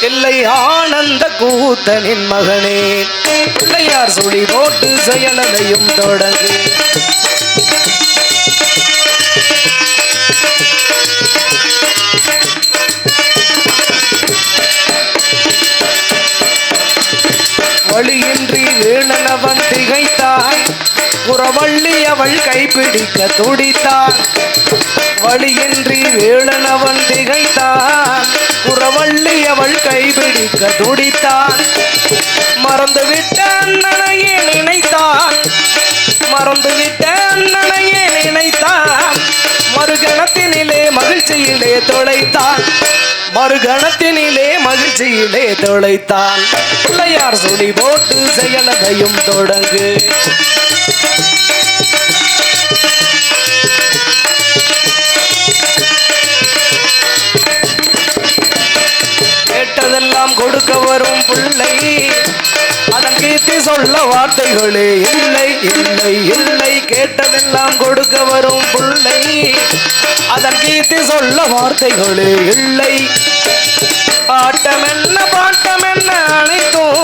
தில்லை ஆனந்த கூத்தனின் மகனே. பிள்ளையார் சுழி போட்டு செயலதையும் தொடங்கி. வழியின்றி வேணனவன் திகைத்தான் புறவள்ளி அவள் கைப்பிடிக்க துடித்தான். வழியின்றி வேளனவன் திகைத்தான். புறவள்ளி அவள் கைப்பிடிக்க துடித்தான். மறந்துவிட்ட அண்ணனையே நினைத்தான். மறந்துவிட்ட அண்ணனையே நினைத்தான். மறுகணத்தினிலே மகிழ்ச்சியிலே தொலைத்தான். மறுகணத்தினிலே மகிழ்ச்சியிலே தொலைத்தான். பிள்ளையார் சுழி போட்டு செயலதையும் தொடங்கு. கேட்டதெல்லாம் கொடுக்க வரும் பிள்ளை. கீர்த்தி சொல்ல வார்த்தைகளே இல்லை இல்லை இல்லை. கேட்டதெல்லாம் கொடுக்க வரும் பிள்ளை. அதன் கீர்த்தி சொல்ல வார்த்தைகளே இல்லை. ஆட்டம் என்ன பாட்டம் என்ன அனைத்தும்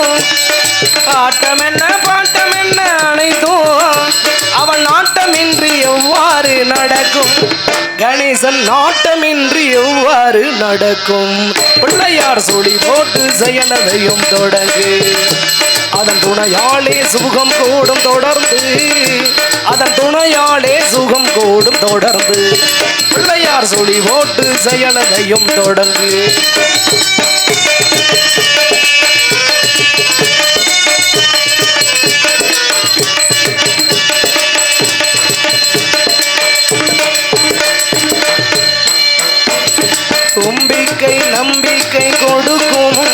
ஆட்டம் என்ன பாட்டம் என்ன அனைத்தும் அவன் நாட்டமின்றி எவ்வாறு நடக்கும்? கணேசன் நாட்டமின்றி எவ்வாறு நடக்கும்? பிள்ளையார் சுழி போட்டு செயலதையும் தொடங்கு. அதன் துணையாலே சுகம் கூடும் தொடர்ந்து. அதன் துணையாலே சுகம் கூடும் தொடர்ந்து. பிள்ளையார் சுழி ஓட்டு செயலதையும் தொடர்ந்து. தும்பிக்கை நம்பிக்கை கொடுக்கும்.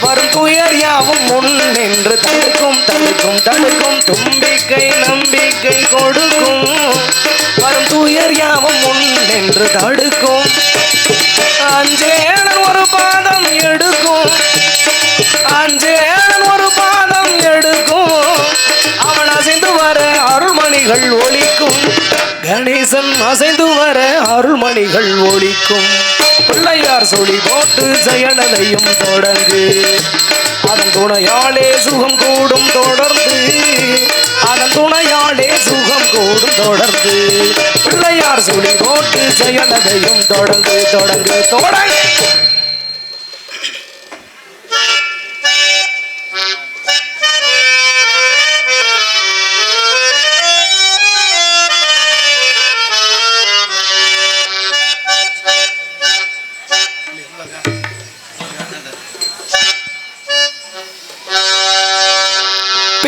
வரும் துயர் யாவும் முன் நின்று தடுக்கும் தடுக்கும் தடுக்கும். தும்பிக்கை நம்பிக்கை கொடுக்கும். வரும் துயர் யாவும் முன் நின்று தடுக்கும். அஞ்சேனன் ஒரு பாதம் எடுக்கும். அஞ்சேனன் ஒரு பாதம் எடுக்கும். அவன் அசைந்து வர அருள்மணிகள் ஒழிக்கும் கணேசன் அசைந்து வர அருள்மணிகள் ஒழிக்கும். பிள்ளையார் சொல்லி போட்டு செயலதையும் தொடங்கு. அதன் துணையாலே சுகம் கூடும் தொடர்ந்து. அதன் துணையாலே சுகம் கூடும் தொடர்ந்து. பிள்ளையார் சொல்லி போட்டு செயலதையும் தொடர்ந்து தொடர்ந்து தொடங்கு.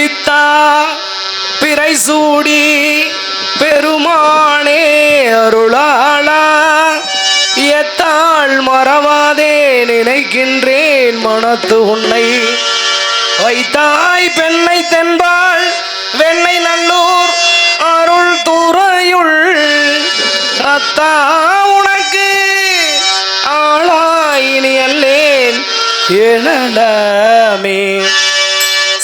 பித்தா பிறை சூடி பெருமானே அருளாளா. எத்தாள் மறவாதே நினைக்கின்றேன் மனத்து உன்னை. வைத்தாய் பெண்ணை தென்பாள் வெண்ணை நல்லூர் அருள் துறையுள். அத்தா உனக்கு ஆளாயினி அல்லேன் எனடமே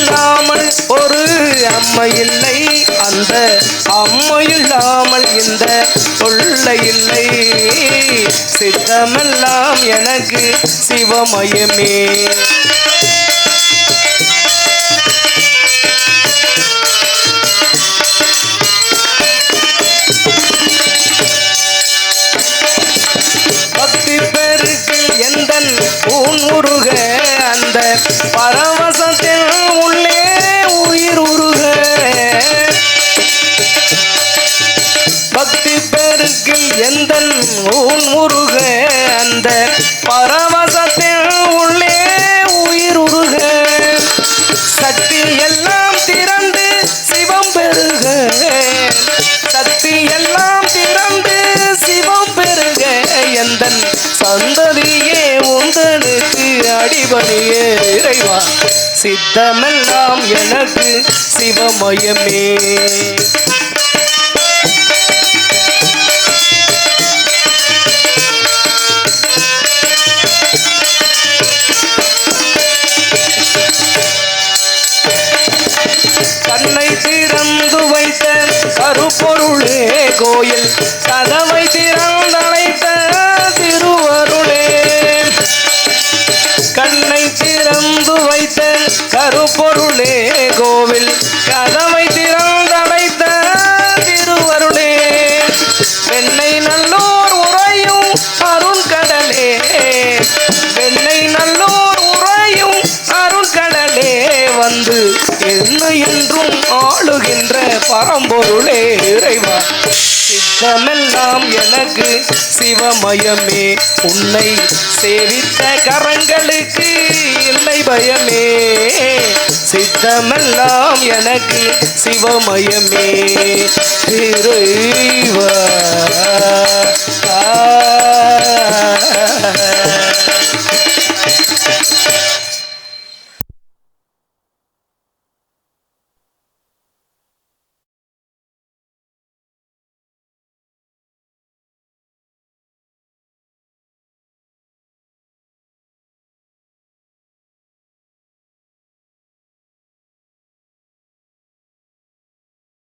இல்லாமல் ஒரு அம்மை இல்லை அந்த அம்மை இல்லாமல் இந்த தொல்லை இல்லை சித்தமெல்லாம் எனக்கு சிவமயமே. பக்தி பெருக்கு எந்தன் உன் உருக அந்த பரவசத்தில் உள்ளே உயிர் உருக. பக்தி பெருக்கு எந்த உன் உருக அந்த பரவசத்தில் உள்ளே உயிர் உருக. சக்தி எல்லாம் திறந்து சிவம் பெருக. சக்தி எல்லாம் திறந்து சிவம் பெருக. எந்த சந்ததி அடிபணியே இறைவா. சித்தமெல்லாம் எனக்கு சிவமயமே. கண்ணை திறந்து வைத்த கருப்பொருளே கோயில். கதவை திறந்து கதவை திறந்தடைத்த திருவருளே வெண்ணை நல்லோர் உறையும் அருண்கடலே வெண்ணை நல்லோர் உறையும் அருண்கடலே வந்து என்ன என்றும் ஆளுகின்ற பரம்பொருளே இறைவா. சித்தமெல்லாம் எனக்கு சிவமயமே. உன்னை சேவித்த கரங்களுக்கு இல்லை பயமே. சித்தமெல்லாம் எனக்கு சிவமயமே. திருவா